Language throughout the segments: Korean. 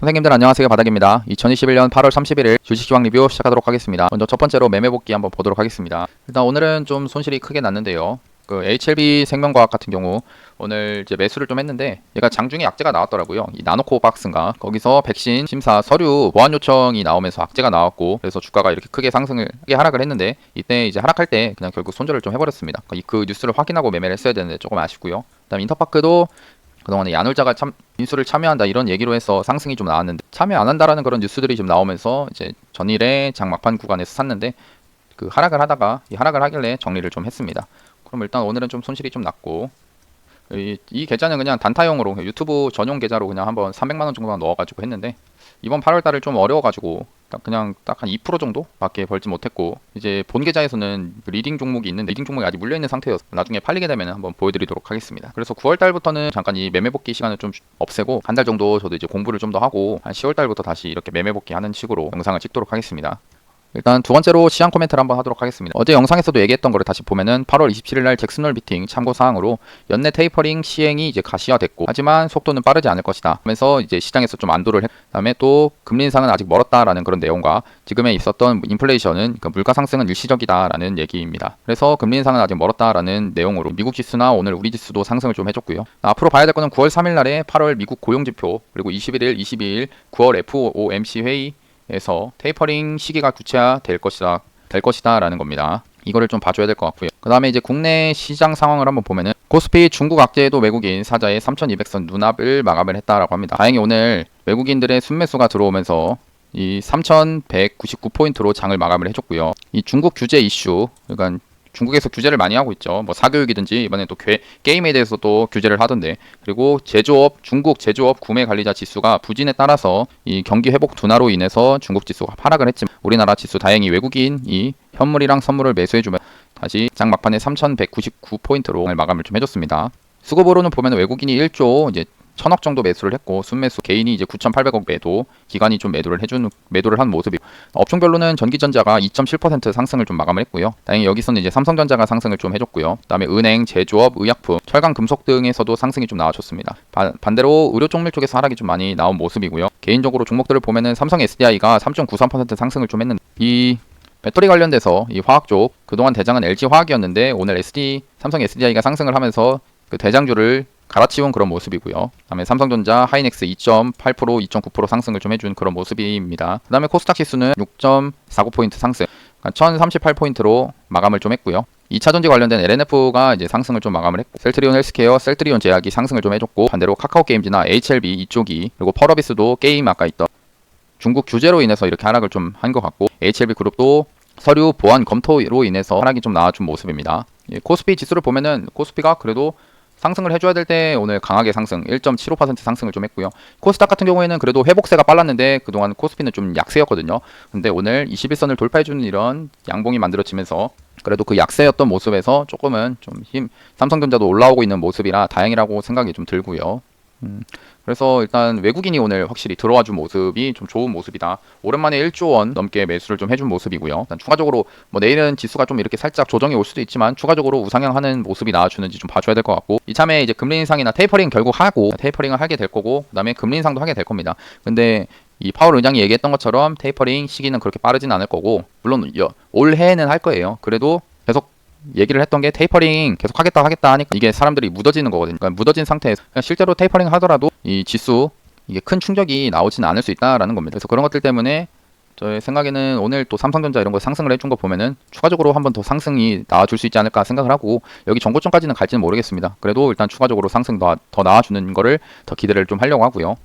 선생님들 안녕하세요 바닥입니다. 2021년 8월 31일 주식시황 리뷰 시작하도록 하겠습니다. 먼저 첫 번째로 매매 복귀 한번 보도록 하겠습니다. 일단 오늘은 좀 손실이 크게 났는데요. 그 HLB 생명과학 같은 경우 오늘 이제 매수를 좀 했는데 얘가 장중에 악재가 나왔더라고요. 이 나노코 박스인가 거기서 백신 심사 서류 보완 요청이 나오면서 악재가 나왔고 그래서 주가가 이렇게 크게 상승을 크게 하락을 했는데 이때 이제 하락할 때 그냥 결국 손절을 좀 해버렸습니다. 이- 그 뉴스를 확인하고 매매를 했어야 되는데 조금 아쉽고요. 그다음 인터파크도 그동안에 야놀자가 참 인수를 참여한다 이런 얘기로 해서 상승이 좀 나왔는데 참여 안 한다라는 그런 뉴스들이 좀 나오면서 이제 전일에 장 막판 구간에서 샀는데 그 하락을 하다가 이 하락을 하길래 정리를 좀 했습니다. 그럼 일단 오늘은 좀 손실이 좀 났고 이, 이 계좌는 그냥 단타용으로 유튜브 전용 계좌로 그냥 한번 300만 원 정도만 넣어가지고 했는데 이번 8월 달을 좀 어려워가지고 딱 그냥 딱 한 2% 정도 밖에 벌지 못했고 이제 본 계좌에서는 그 리딩 종목이 있는데 리딩 종목이 아직 물려 있는 상태여서 나중에 팔리게 되면 한번 보여드리도록 하겠습니다. 그래서 9월 달부터는 잠깐 이 매매 복귀 시간을 좀 없애고 한 달 정도 저도 이제 공부를 좀 더 하고 한 10월 달부터 다시 이렇게 매매 복귀 하는 식으로 영상을 찍도록 하겠습니다. 일단 두 번째로 시향 코멘트를 한번 하도록 하겠습니다. 어제 영상에서도 얘기했던 거를 다시 보면은 8월 27일 날 잭슨홀 미팅 참고 사항으로 연내 테이퍼링 시행이 이제 가시화됐고 하지만 속도는 빠르지 않을 것이다. 하면서 이제 시장에서 좀 안도를 했. 다음에 또 금리 인상은 아직 멀었다라는 그런 내용과 지금에 있었던 인플레이션은 그러니까 물가 상승은 일시적이다라는 얘기입니다. 그래서 금리 인상은 아직 멀었다라는 내용으로 미국 지수나 오늘 우리 지수도 상승을 좀 해줬고요. 앞으로 봐야 될 거는 9월 3일 날에 8월 미국 고용 지표 그리고 21일, 22일 9월 FOMC 회의 에서 테이퍼링 시기가 구체화될 것이다 될 것이다 라는 겁니다. 이거를 좀 봐줘야 될 것 같고요. 그 다음에 이제 국내 시장 상황을 한번 보면은 코스피 중국 악재에도 외국인 사자의 3,200선 눈앞을 마감을 했다라고 합니다. 다행히 오늘 외국인들의 순매수가 들어오면서 이 3,199포인트로 장을 마감을 해줬고요. 이 중국 규제 이슈, 그러니까 중국에서 규제를 많이 하고 있죠. 뭐 사교육이든지 이번에 또 게, 게임에 대해서 또 규제를 하던데 그리고 제조업 중국 제조업 구매 관리자 지수가 부진에 따라서 이 경기 회복 둔화로 인해서 중국 지수가 하락을 했지만 우리나라 지수 다행히 외국인이 현물이랑 선물을 매수해주면 다시 장 막판에 3,199포인트로 마감을 좀 해줬습니다. 수급으로는 보면 외국인이 1조 이제 천억 정도 매수를 했고 순매수 개인이 이제 9,800억 매도 기관이 좀 매도를 해준 매도를 한 모습이 업종별로는 전기전자가 2.7% 상승을 좀 마감을 했고요. 다행히 여기서는 이제 삼성전자가 상승을 좀 해줬고요. 그다음에 은행, 제조업, 의약품, 철강, 금속 등에서도 상승이 좀 나와줬습니다. 바- 반대로 의료 종목 쪽에서 하락이 좀 많이 나온 모습이고요. 개인적으로 종목들을 보면은 삼성 SDI가 3.93% 상승을 좀 했는데 이 배터리 관련돼서 이 화학 쪽 그동안 대장은 LG 화학이었는데 오늘 SD 삼성 SDI가 상승을 하면서 그 대장주를 갈아치운 그런 모습이고요. 그다음에 삼성전자, 하이닉스 2.8%, 2.9% 상승을 좀 해준 그런 모습입니다. 그다음에 코스닥 지수는 6.49 포인트 상승, 그러니까 1,038 포인트로 마감을 좀 했고요. 2차 전지 관련된 LNF가 이제 상승을 좀 마감을 했고 셀트리온 헬스케어, 셀트리온 제약이 상승을 좀 해줬고 반대로 카카오 게임즈나 HLB 이쪽이 그리고 펄어비스도 게임 아까 있던 중국 규제로 인해서 이렇게 하락을 좀 한 것 같고 HLB 그룹도 서류 보안 검토로 인해서 하락이 좀 나와준 모습입니다. 예, 코스피 지수를 보면은 코스피가 그래도 상승을 해줘야 될 때 오늘 강하게 상승 1.75% 상승을 좀 했고요. 코스닥 같은 경우에는 그래도 회복세가 빨랐는데 그동안 코스피는 좀 약세였거든요. 근데 오늘 21선을 돌파해주는 이런 양봉이 만들어지면서 그래도 그 약세였던 모습에서 조금은 좀 힘 삼성전자도 올라오고 있는 모습이라 다행이라고 생각이 좀 들고요. 음, 그래서 일단 외국인이 오늘 확실히 들어와 준 모습이 좀 좋은 모습이다. 오랜만에 1조 원 넘게 매수를 좀 해준 모습이고요. 일단 추가적으로 뭐 내일은 지수가 좀 이렇게 살짝 조정이 올 수도 있지만 추가적으로 우상향하는 모습이 나와주는지 좀 봐줘야 될 것 같고 이참에 이제 금리 인상이나 테이퍼링 결국 하고 테이퍼링을 하게 될 거고 그다음에 금리 인상도 하게 될 겁니다. 근데 이 파월 의장이 얘기했던 것처럼 테이퍼링 시기는 그렇게 빠르진 않을 거고 물론 여- 올해는 할 거예요. 그래도 얘기를 했던 게 테이퍼링 계속 하겠다 하겠다 하니까 이게 사람들이 묻어지는 거거든요. 그러니까 묻어진 상태에서 실제로 테이퍼링 하더라도 이 지수 이게 큰 충격이 나오지는 않을 수 있다라는 겁니다. 그래서 그런 것들 때문에 저의 생각에는 오늘 또 삼성전자 이런 거 상승을 해준 거 보면은 추가적으로 한 번 더 상승이 나와줄 수 있지 않을까 생각을 하고 여기 전고점까지는 갈지는 모르겠습니다. 그래도 일단 추가적으로 상승 더, 더 나와주는 거를 더 기대를 좀 하려고 하고요.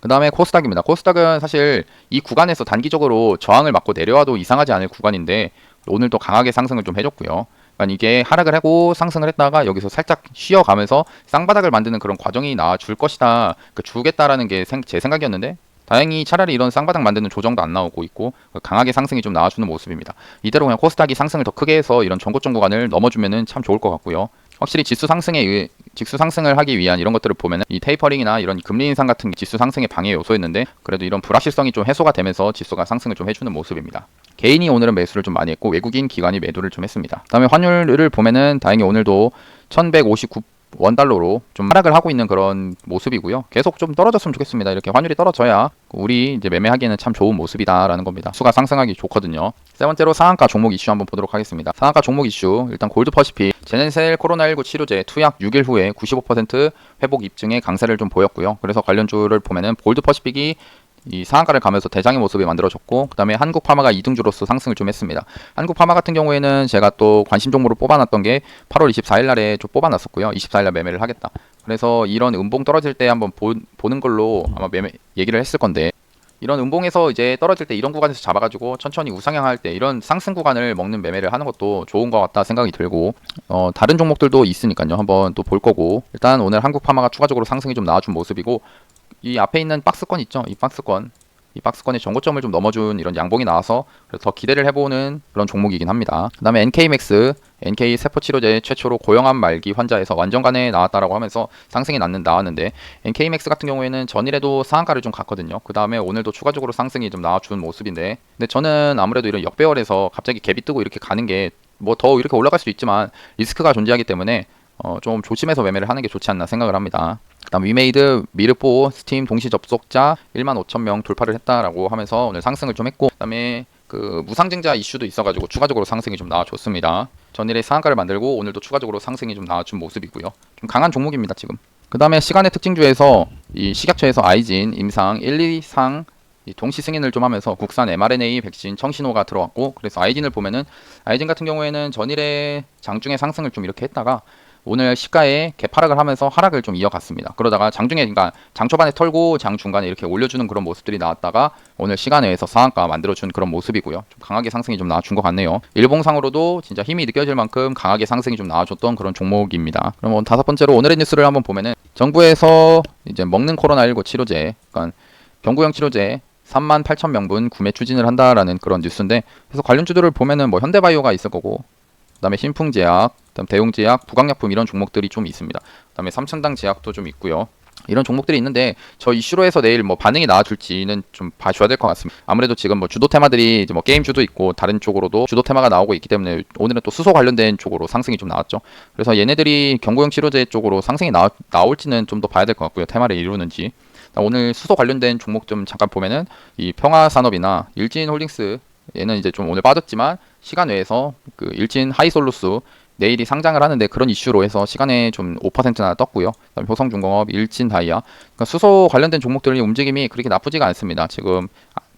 그 다음에 코스닥입니다. 코스닥은 사실 이 구간에서 단기적으로 저항을 맞고 내려와도 이상하지 않을 구간인데 오늘도 강하게 상승을 좀 해줬고요. 그러니까 이게 하락을 하고 상승을 했다가 여기서 살짝 쉬어가면서 쌍바닥을 만드는 그런 과정이 나와줄 것이다. 그 주겠다라는 게 제 생각이었는데 다행히 차라리 이런 쌍바닥 만드는 조정도 안 나오고 있고 강하게 상승이 좀 나와주는 모습입니다. 이대로 그냥 코스닥이 상승을 더 크게 해서 이런 전고점 구간을 넘어주면은 참 좋을 것 같고요. 확실히 지수 상승에 직수 상승을 하기 위한 이런 것들을 보면 이 테이퍼링이나 이런 금리 인상 같은 게 지수 상승의 방해 요소였는데 그래도 이런 불확실성이 좀 해소가 되면서 지수가 상승을 좀 해주는 모습입니다. 개인이 오늘은 매수를 좀 많이 했고 외국인 기관이 매도를 좀 했습니다. 그다음에 환율을 보면은 다행히 오늘도 1159 원달러로 좀 하락을 하고 있는 그런 모습이고요. 계속 좀 떨어졌으면 좋겠습니다. 이렇게 환율이 떨어져야 우리 이제 매매하기에는 참 좋은 모습이다라는 겁니다. 수가 상승하기 좋거든요. 세 번째로 상한가 종목 이슈 한번 보도록 하겠습니다. 상한가 종목 이슈 일단 골드 퍼시픽 제네셀 코로나19 치료제 투약 6일 후에 95% 회복 입증의 강세를 좀 보였고요. 그래서 관련주를 보면은 골드 퍼시픽이 이 상한가를 가면서 대장의 모습이 만들어졌고 그 다음에 한국 파마가 2등주로서 상승을 좀 했습니다. 한국 파마 같은 경우에는 제가 또 관심 종목으로 뽑아놨던 게 8월 24일 날에 좀 뽑아놨었고요. 24일 날 매매를 하겠다. 그래서 이런 음봉 떨어질 때 한번 보, 보는 걸로 아마 매매 얘기를 했을 건데 이런 음봉에서 이제 떨어질 때 이런 구간에서 잡아가지고 천천히 우상향할 때 이런 상승 구간을 먹는 매매를 하는 것도 좋은 것 같다 생각이 들고 어, 다른 종목들도 있으니까요 한번 또 볼 거고 일단 오늘 한국 파마가 추가적으로 상승이 좀 나와준 모습이고 이 앞에 있는 박스권 있죠 이 박스권 이 박스권의 전고점을 좀 넘어준 이런 양봉이 나와서 그래서 더 기대를 해보는 그런 종목이긴 합니다. 그 다음에 NK맥스, NK 세포치료제 최초로 고형암 말기 환자에서 완전간에 나왔다라고 하면서 상승이 났는 나왔는데 NK맥스 같은 경우에는 전일에도 상한가를 좀 갔거든요. 그 다음에 오늘도 추가적으로 상승이 좀 나와준 모습인데 근데 저는 아무래도 이런 역배열에서 갑자기 갭이 뜨고 이렇게 가는 게 뭐 더 이렇게 올라갈 수도 있지만 리스크가 존재하기 때문에 어, 좀 조심해서 매매를 하는 게 좋지 않나 생각을 합니다. 그다음 위메이드 미르포 스팀 동시 접속자 1만 5천 명 돌파를 했다라고 하면서 오늘 상승을 좀 했고 그다음에 그 무상증자 이슈도 있어가지고 추가적으로 상승이 좀 나와줬습니다. 전일에 상한가를 만들고 오늘도 추가적으로 상승이 좀 나와준 모습이고요. 좀 강한 종목입니다 지금. 그 다음에 시간의 특징주에서 이 식약처에서 아이진, 임상 1, 2상 이 동시 승인을 좀 하면서 국산 mRNA 백신 청신호가 들어왔고 그래서 아이진을 보면은 아이진 같은 경우에는 전일에 장중에 상승을 좀 이렇게 했다가 오늘 시가에 개파락을 하면서 하락을 좀 이어갔습니다. 그러다가 장중에 그러니까 장 초반에 털고 장 중간에 이렇게 올려주는 그런 모습들이 나왔다가 오늘 시간에서 상한가 만들어준 그런 모습이고요. 좀 강하게 상승이 좀 나와준 것 같네요. 일봉상으로도 진짜 힘이 느껴질 만큼 강하게 상승이 좀 나와줬던 그런 종목입니다. 그럼 다섯 번째로 오늘의 뉴스를 한번 보면은 정부에서 이제 먹는 코로나19 치료제, 그러니까 경구형 치료제 3만 8천 명분 구매 추진을 한다라는 그런 뉴스인데 그래서 관련 주들을 보면은 뭐 현대바이오가 있을 거고 그다음에 신풍제약, 그 다음 대웅제약, 부강약품 이런 종목들이 좀 있습니다. 그다음에 삼천당 제약도 좀 있고요. 이런 종목들이 있는데 저 이슈로 해서 내일 뭐 반응이 나와줄지는 좀 봐줘야 될 것 같습니다. 아무래도 지금 뭐 주도 테마들이 뭐 게임주도 있고 다른 쪽으로도 주도 테마가 나오고 있기 때문에 오늘은 또 수소 관련된 쪽으로 상승이 좀 나왔죠. 그래서 얘네들이 경구형 치료제 쪽으로 상승이 나, 나올지는 좀 더 봐야 될 것 같고요. 테마를 이루는지. 오늘 수소 관련된 종목 좀 잠깐 보면은 이 평화산업이나 일진홀딩스 얘는 이제 좀 오늘 빠졌지만 시간 외에서 그 일진 하이솔루스 내일이 상장을 하는데 그런 이슈로 해서 시간에 좀 5%나 떴고요. 그다음에 효성중공업, 일진 다이아 그러니까 수소 관련된 종목들의 움직임이 그렇게 나쁘지가 않습니다. 지금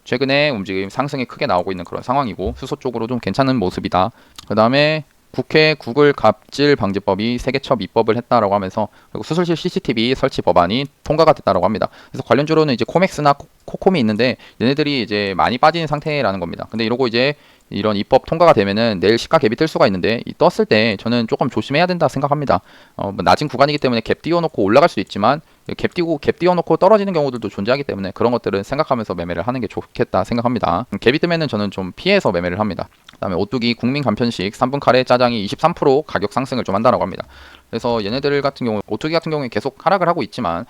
최근에 움직임 상승이 크게 나오고 있는 그런 상황이고 수소 쪽으로 좀 괜찮은 모습이다. 그다음에 국회 구글 갑질 방지법이 세계첩 입법을 했다라고 하면서 그리고 수술실 CCTV 설치 법안이 통과가 됐다라고 합니다. 그래서 관련주로는 이제 코맥스나 코, 코콤이 있는데 얘네들이 이제 많이 빠진 상태라는 겁니다. 근데 이러고 이제 이런 입법 통과가 되면은 내일 시가 갭이 뜰 수가 있는데 이 떴을 때 저는 조금 조심해야 된다 생각합니다. 어, 뭐 낮은 구간이기 때문에 갭 띄워놓고 올라갈 수 있지만 갭 띄고 갭 띄워놓고 떨어지는 경우들도 존재하기 때문에 그런 것들은 생각하면서 매매를 하는 게 좋겠다 생각합니다. 음, 갭이 뜨면은 저는 좀 피해서 매매를 합니다. 그다음에 오뚜기 국민 간편식 3분 카레 짜장이 23% 가격 상승을 좀 한다라고 합니다. 그래서 얘네들 같은 경우 오뚜기 같은 경우에 계속 하락을 하고 있지만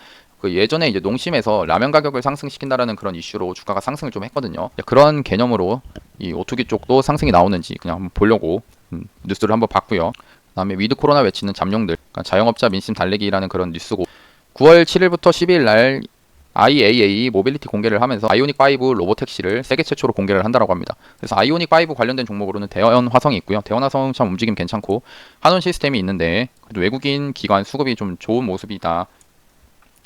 그 예전에 이제 농심에서 라면 가격을 상승시킨다라는 그런 이슈로 주가가 상승을 좀 했거든요. 그런 개념으로 이 오뚜기 쪽도 상승이 나오는지 그냥 한번 보려고 음, 뉴스를 한번 봤고요. 그다음에 위드 코로나 외치는 잠룡들, 그러니까 자영업자 민심 달래기라는 그런 뉴스고 9월 7일부터 10일 날 IAA 모빌리티 공개를 하면서 아이오닉 5 로보택시를 세계 최초로 공개를 한다라고 합니다. 그래서 아이오닉 5 관련된 종목으로는 대원 화성이 있고요. 대원 화성 참 움직임 괜찮고 한원 시스템이 있는데 외국인 기관 수급이 좀 좋은 모습이다.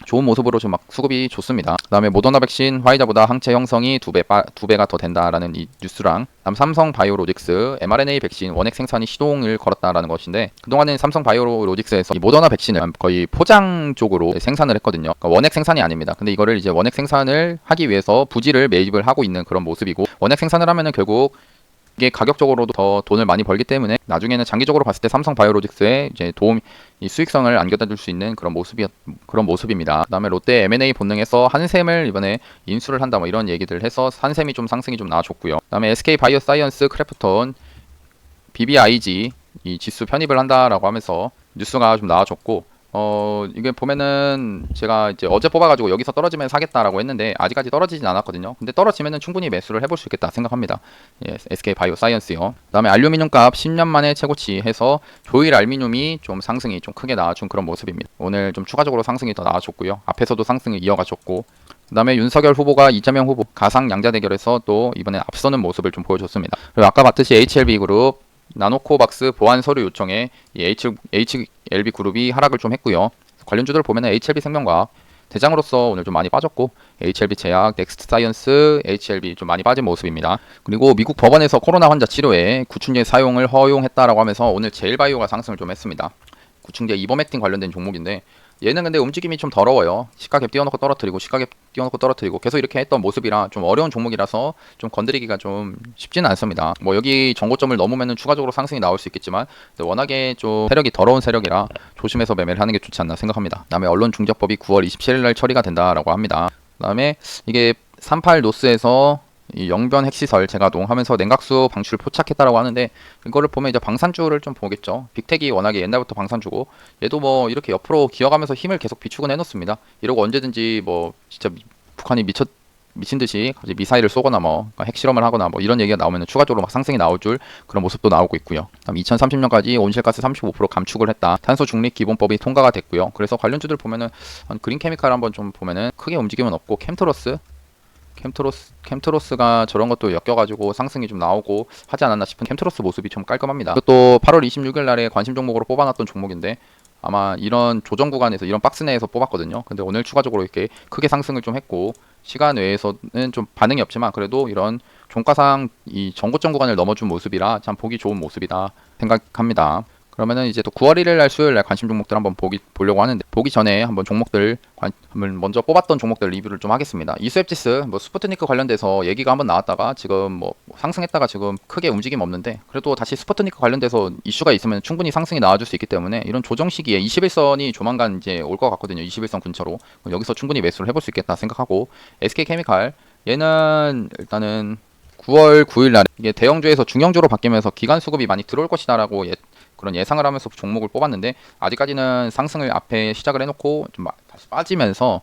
좋은 모습으로 좀막 수급이 좋습니다. 그다음에 모더나 백신 화이자보다 항체 형성이 두 배 두 배가 더 된다라는 이 뉴스랑 다음 삼성 바이오로직스 mRNA 백신 원액 생산이 시동을 걸었다라는 것인데 그동안은 삼성 바이오로직스에서 이 모더나 백신을 거의 포장 쪽으로 생산을 했거든요. 그러니까 원액 생산이 아닙니다. 근데 이거를 이제 원액 생산을 하기 위해서 부지를 매입을 하고 있는 그런 모습이고 원액 생산을 하면은 결국 이게 가격적으로도 더 돈을 많이 벌기 때문에 나중에는 장기적으로 봤을 때 삼성 바이오로직스에 이제 도움 이 수익성을 안겨다 줄 수 있는 그런 모습이 그런 모습입니다. 그다음에 롯데 M&A 본능에서 한샘을 이번에 인수를 한다 뭐 이런 얘기들 해서 한샘이 좀 상승이 좀 나와줬고요. 그다음에 SK 바이오 사이언스 크래프톤 BBIG 이 지수 편입을 한다라고 하면서 뉴스가 좀 나와줬고 어, 어 이게 보면은 제가 이제 어제 뽑아가지고 여기서 떨어지면 사겠다라고 했는데 아직까지 떨어지진 않았거든요. 근데 떨어지면은 충분히 매수를 해볼 수 있겠다 생각합니다. 예, SK 바이오 사이언스요. 그다음에 알루미늄 값 10년 만에 최고치 해서 조일 알미늄이 좀 상승이 좀 크게 나와준 그런 모습입니다. 오늘 좀 추가적으로 상승이 더 나와줬고요. 앞에서도 상승을 이어가줬고 그다음에 윤석열 후보가 이재명 후보 가상 양자 대결에서 또 이번에 앞서는 모습을 좀 보여줬습니다. 그리고 아까 봤듯이 HLB 그룹 나노코박스 보안 서류 요청에 이 H, HLB 그룹이 하락을 좀 했고요. 관련주들 보면은 HLB 생명과학 대장으로서 오늘 좀 많이 빠졌고 HLB 제약, 넥스트 사이언스, HLB 좀 많이 빠진 모습입니다. 그리고 미국 법원에서 코로나 환자 치료에 구충제 사용을 허용했다라고 하면서 오늘 제일바이오가 상승을 좀 했습니다. 구충제 이버맥틴 관련된 종목인데 얘는 근데 움직임이 좀 더러워요. 시가갭 띄워놓고 떨어뜨리고 시가갭 띄워놓고 떨어뜨리고 계속 이렇게 했던 모습이라 좀 어려운 종목이라서 좀 건드리기가 좀 쉽지는 않습니다. 뭐 여기 정고점을 넘으면 추가적으로 상승이 나올 수 있겠지만 워낙에 좀 세력이 더러운 세력이라 조심해서 매매를 하는 게 좋지 않나 생각합니다. 그다음에 언론 중재법이 9월 27일 날 처리가 된다라고 합니다. 그다음에 이게 38 노스에서 이 영변 핵시설 재가동 하면서 냉각수 방출 포착했다라고 하는데 이거를 보면 이제 방산주를 좀 보겠죠. 빅텍이 워낙에 옛날부터 방산주고 얘도 뭐 이렇게 옆으로 기어가면서 힘을 계속 비축은 해놓습니다. 이러고 언제든지 뭐 진짜 미- 북한이 미쳤 미친 듯이 미사일을 쏘거나 뭐 그러니까 핵실험을 하거나 뭐 이런 얘기가 나오면 추가적으로 막 상승이 나올 줄 그런 모습도 나오고 있고요. 다음 2030년까지 온실가스 35% 감축을 했다. 탄소 중립 기본법이 통과가 됐고요. 그래서 관련주들 보면은 한 그린 케미칼 한번 좀 보면은 크게 움직임은 없고 캠트로스 캠트로스 캠트로스가 저런 것도 엮여가지고 상승이 좀 나오고 하지 않았나 싶은 캠트로스 모습이 좀 깔끔합니다. 또 8월 26일 날에 관심 종목으로 뽑아놨던 종목인데 아마 이런 조정 구간에서 이런 박스 내에서 뽑았거든요. 근데 오늘 추가적으로 이렇게 크게 상승을 좀 했고 시간 외에서는 좀 반응이 없지만 그래도 이런 종가상 이 정고점 구간을 넘어준 모습이라 참 보기 좋은 모습이다 생각합니다. 그러면은 이제 또 9월 1일 날 수요일 날 관심 종목들 한번 보기 보려고 하는데 보기 전에 한번 종목들 관, 한번 먼저 뽑았던 종목들 리뷰를 좀 하겠습니다. 이수앱지스 뭐 스푸트니크 관련돼서 얘기가 한번 나왔다가 지금 뭐 상승했다가 지금 크게 움직임 없는데 그래도 다시 스푸트니크 관련돼서 이슈가 있으면 충분히 상승이 나와줄 수 있기 때문에 이런 조정 시기에 21선이 조만간 이제 올 것 같거든요. 21선 근처로 여기서 충분히 매수를 해볼 수 있겠다 생각하고 SK 케미칼 얘는 일단은 9월 9일 날 이게 대형주에서 중형주로 바뀌면서 기간 수급이 많이 들어올 것이다라고 예, 그런 예상을 하면서 종목을 뽑았는데 아직까지는 상승을 앞에 시작을 해놓고 좀 마- 다시 빠지면서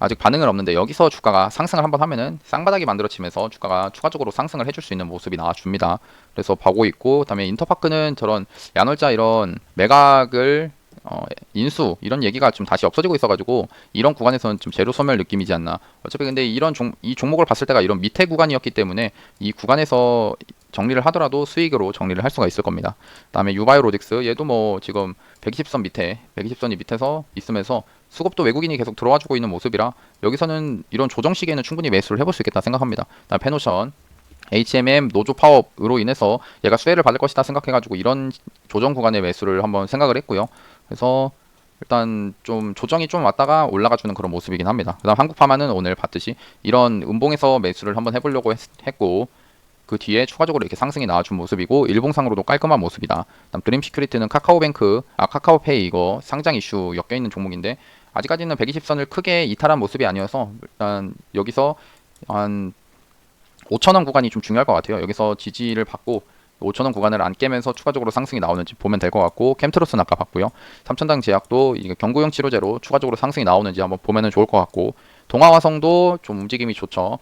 아직 반응은 없는데 여기서 주가가 상승을 한번 하면은 쌍바닥이 만들어지면서 주가가 추가적으로 상승을 해줄 수 있는 모습이 나와줍니다. 그래서 보고 있고 그다음에 인터파크는 저런 야놀자 이런 매각을 어, 인수 이런 얘기가 좀 다시 없어지고 있어가지고 이런 구간에서는 좀 제로 소멸 느낌이지 않나. 어차피 근데 이런 종, 이 종목을 봤을 때가 이런 밑에 구간이었기 때문에 이 구간에서 정리를 하더라도 수익으로 정리를 할 수가 있을 겁니다. 그다음에 유바이오로직스 얘도 뭐 지금 120선 밑에 120선이 밑에서 있으면서 수급도 외국인이 계속 들어와주고 있는 모습이라 여기서는 이런 조정 시기에는 충분히 매수를 해볼 수 있겠다 생각합니다. 그다음 페노션 HMM 노조 파업으로 인해서 얘가 수혜를 받을 것이다 생각해가지고 이런 조정 구간의 매수를 한번 생각을 했고요. 그래서 일단 좀 조정이 좀 왔다가 올라가 주는 그런 모습이긴 합니다. 그다음 한국 파마는 오늘 봤듯이 이런 음봉에서 매수를 한번 해보려고 했, 했고 그 뒤에 추가적으로 이렇게 상승이 나와준 모습이고 일봉상으로도 깔끔한 모습이다. 그다음 드림 시큐리티는 카카오뱅크, 아 카카오페이 이거 상장 이슈 엮여 있는 종목인데 아직까지는 120선을 크게 이탈한 모습이 아니어서 일단 여기서 한 5천 원 구간이 좀 중요할 것 같아요. 여기서 지지를 받고 5천원 구간을 안 깨면서 추가적으로 상승이 나오는지 보면 될 것 같고 캠트로스는 아까 봤고요. 삼천당 제약도 이게 경구용 치료제로 추가적으로 상승이 나오는지 한번 보면은 좋을 것 같고 동아화성도 좀 움직임이 좋죠.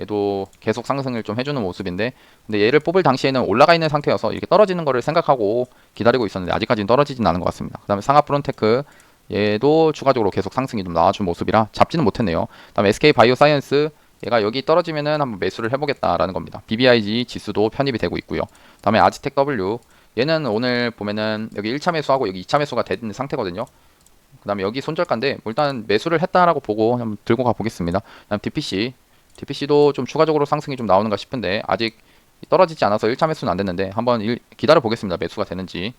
얘도 계속 상승을 좀 해주는 모습인데 근데 얘를 뽑을 당시에는 올라가 있는 상태여서 이렇게 떨어지는 거를 생각하고 기다리고 있었는데 아직까지는 떨어지진 않은 것 같습니다. 그 다음에 상하 프론테크 얘도 추가적으로 계속 상승이 좀 나와준 모습이라 잡지는 못했네요. 그 다음에 SK 바이오사이언스 얘가 여기 떨어지면은 한번 매수를 해보겠다라는 겁니다. BBIG 지수도 편입이 되고 있고요. 다음에 아지텍 W 얘는 오늘 보면은 여기 1차 매수하고 여기 2차 매수가 된 상태거든요. 그 다음에 여기 손절가인데 뭐 일단 매수를 했다라고 보고 한번 들고 가 보겠습니다. 그다음 DPC DPC도 좀 추가적으로 상승이 좀 나오는가 싶은데 아직 떨어지지 않아서 1차 매수는 안 됐는데 한번 일- 기다려 보겠습니다. 매수가 되는지.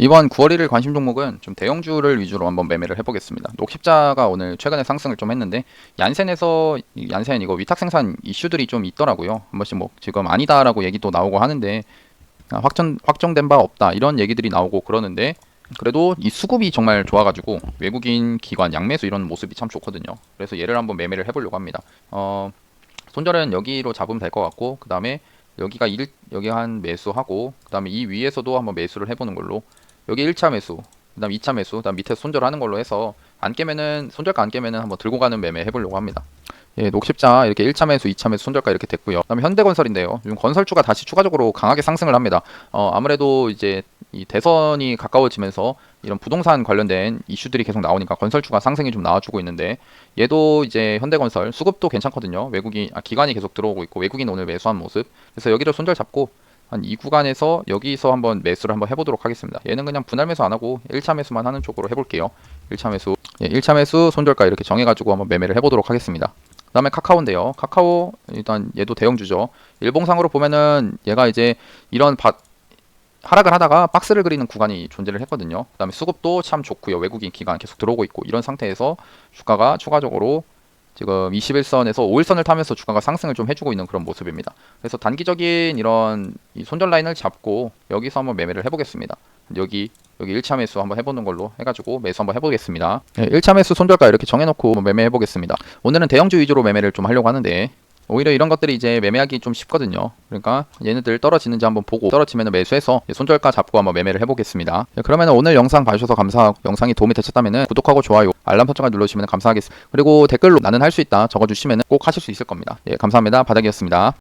이번 9월 1일 관심 종목은 좀 대형주를 위주로 한번 매매를 해보겠습니다. 녹십자가 오늘 최근에 상승을 좀 했는데 얀센에서 이 얀센 이거 위탁 생산 이슈들이 좀 있더라고요. 한 번씩 뭐 지금 아니다라고 얘기도 나오고 하는데 아, 확정 확정된 바 없다 이런 얘기들이 나오고 그러는데 그래도 이 수급이 정말 좋아가지고 외국인 기관 양매수 이런 모습이 참 좋거든요. 그래서 얘를 한번 매매를 해보려고 합니다. 어, 손절은 여기로 잡으면 될 것 같고 그 다음에 여기가 일 여기 한 매수하고 그 다음에 이 위에서도 한번 매수를 해보는 걸로 여기 1차 매수 그 다음 2차 매수, 그 다음 밑에 손절하는 걸로 해서 안 깨면은 손절가 안 깨면은 한번 들고 가는 매매 해보려고 합니다. 예, 녹십자 이렇게 1차 매수, 2차 매수 손절가 이렇게 됐고요. 그다음에 현대건설인데요. 지금 건설주가 다시 추가적으로 강하게 상승을 합니다. 어, 아무래도 이제 이 대선이 가까워지면서 이런 부동산 관련된 이슈들이 계속 나오니까 건설주가 상승이 좀 나와주고 있는데 얘도 이제 현대건설 수급도 괜찮거든요. 외국인 아, 기관이 계속 들어오고 있고 외국인 오늘 매수한 모습. 그래서 여기를 손절 잡고 한 이 구간에서 여기서 한번 매수를 한번 해보도록 하겠습니다. 얘는 그냥 분할 매수 안 하고 1차 매수만 하는 쪽으로 해볼게요. 1차 매수, 예, 1차 매수 손절가 이렇게 정해가지고 한번 매매를 해보도록 하겠습니다. 그 다음에 카카오인데요. 카카오 일단 얘도 대형주죠. 일봉상으로 보면은 얘가 이제 이런 바, 하락을 하다가 박스를 그리는 구간이 존재를 했거든요. 그 다음에 수급도 참 좋고요. 외국인 기관 계속 들어오고 있고 이런 상태에서 주가가 추가적으로 지금 21선에서 5일선을 타면서 주가가 상승을 좀 해주고 있는 그런 모습입니다. 그래서 단기적인 이런 이 손절 라인을 잡고 여기서 한번 매매를 해보겠습니다. 여기 여기 1차 매수 한번 해보는 걸로 해가지고 매수 한번 해보겠습니다. 네, 1차 매수 손절가 이렇게 정해놓고 한번 매매 해보겠습니다. 오늘은 대형주 위주로 매매를 좀 하려고 하는데 오히려 이런 것들이 이제 매매하기 좀 쉽거든요. 그러니까 얘네들 떨어지는지 한번 보고 떨어지면 매수해서 손절가 잡고 한번 매매를 해보겠습니다. 네, 그러면 오늘 영상 봐주셔서 감사하고 영상이 도움이 되셨다면 구독하고 좋아요, 알람 설정까지 눌러주시면 감사하겠습니다. 그리고 댓글로 나는 할 수 있다 적어주시면 꼭 하실 수 있을 겁니다. 예, 감사합니다. 바닥이었습니다.